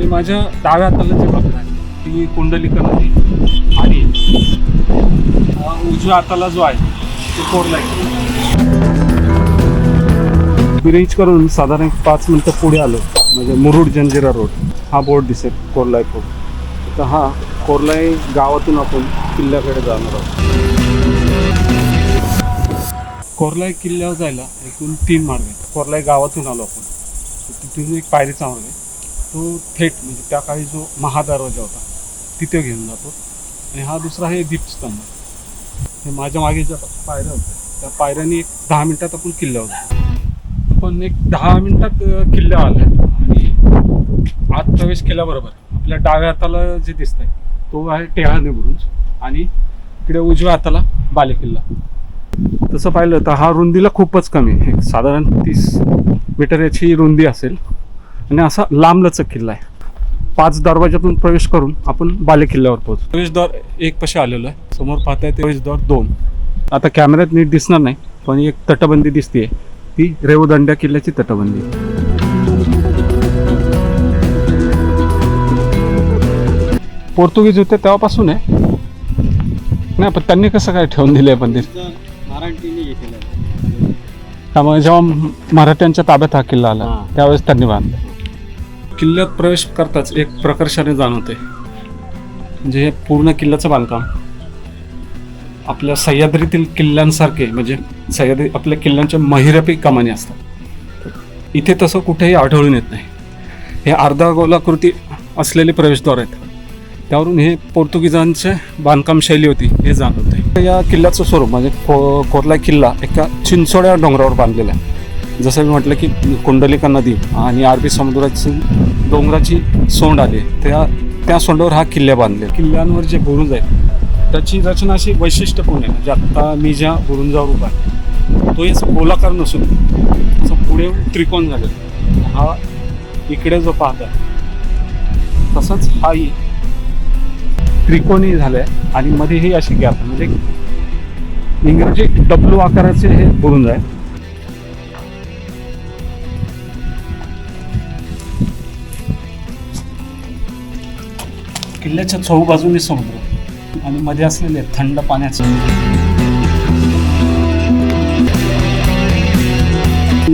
म्हणजे माझ्या डाव्या हाताला जे बघत आहे ती कुंडलिका नदी आणि उजव्या हाताला जो आहे तो कोरला ब्रिज करून साधारण एक पाच मिनटं पुढे आलो म्हणजे मुरुड जंजिरा रोड. हा बोर्ड दिसेल कोरलाई फोर्ट तर हा कोरलाई गावातून आपण किल्ल्याकडे जाणार आहोत. कोरलाई किल्ल्यावर जायला एकूण तीन मार्ग आहेत. कोरलाई गावातून आलो आपण. तिथून एक पायरीचा मार्ग आहे. तो थेट म्हणजे त्या काळी जो महादरवाजा होता तिथे घेऊन जातो. आणि हा दुसरा आहे दीपस्तंभ. हे माझ्या मागे ज्या पायऱ्या होत्या त्या पायऱ्याने एक दहा मिनटात आपण किल्ल्यावर जातो पण एक दहा मिनटात किल्ला किल्ल्यावर आलं. आणि आत प्रवेश केल्याबरोबर आपल्या डाव्या हाताला जे दिसतंय तो आहे टेहाने बुरुज. आणि इकडे उजव्या हाताला बालेकिल्ला तसं पाहिलं तर हा रुंदीला खूपच कमी आहे. साधारण तीस मीटर याची रुंदी असेल. आणि असा लांबलचक किल्ला आहे. पाच दरवाजातून प्रवेश करून आपण बाले किल्ल्यावर पोहोचतो प्रवेशद्वार एक पशे आलेलो आहे. समोर पाहताय ते प्रवेशद्वार दोन. आता कॅमेऱ्यात नीट दिसणार नाही पण एक तटबंदी दिसते ती रेवदंड्या किल्ल्याची तटबंदी. पोर्तुगीज होते तेव्हापासून आहे. नाही पण त्यांनी कसं काय ठेवून दिलंय मंदिर मराठीने घेतलेलं त्यामुळे जेव्हा मराठ्यांच्या ताब्यात हा किल्ला आला हा. त्यावेळेस त्यांनी बांधला. किल्ल्यात प्रवेश करताच एक प्रकर्षाने जाणवते. म्हणजे हे पूर्ण किल्ल्याचं बांधकाम. आपल्या सह्याद्रीतील किल्ल्यांसारखे म्हणजे सह्याद्री आपल्या किल्ल्यांच्या महिरपी कमानी असतात. इथे तसं कुठेही आढळून येत नाही. हे अर्धा गोलाकृती असलेले प्रवेशद्वार आहेत. त्यावरून हे पोर्तुगीजांचे बांधकाम शैली होती हे जाणवते. या किल्ल्याचं स्वरूप म्हणजे को कोरला किल्ला एका चिंचोड्या डोंगरावर बांधलेला आहे. जसं मी म्हटलं की कुंडलिका नदी आणि अरबी समुद्राची डोंगराची सोंड आली. त्या त्या सोंडावर हा किल्ले बांधले किल्ल्यांवर जे बुरुंज आहेत त्याची रचना अशी वैशिष्ट्यपूर्ण आहे. म्हणजे आत्ता मी ज्या बुरुंजावर उभा आहे तो याचा गोलाकार नसून असं पुढे त्रिकोण झालेला हा इकडे जो पाहत आहे तसंच हाही त्रिकोणी झालंय आणि मध्ये ही अशी गॅप म्हणजे इंग्रजी डब्ल्यू आकाराचे हे बुरुंज आहे किल्ल्याच्या चौबाजूने बाजूने समुद्र आणि मध्ये असलेले थंड पाण्याचे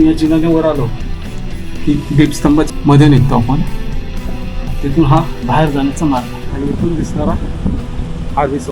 या जिनाने वर आलो की दीपस्तंभाच्या मध्ये निघतो आपण. तिथून हा बाहेर जाण्याचा मार्ग आणि इथून दिसणारा हा दिसतो.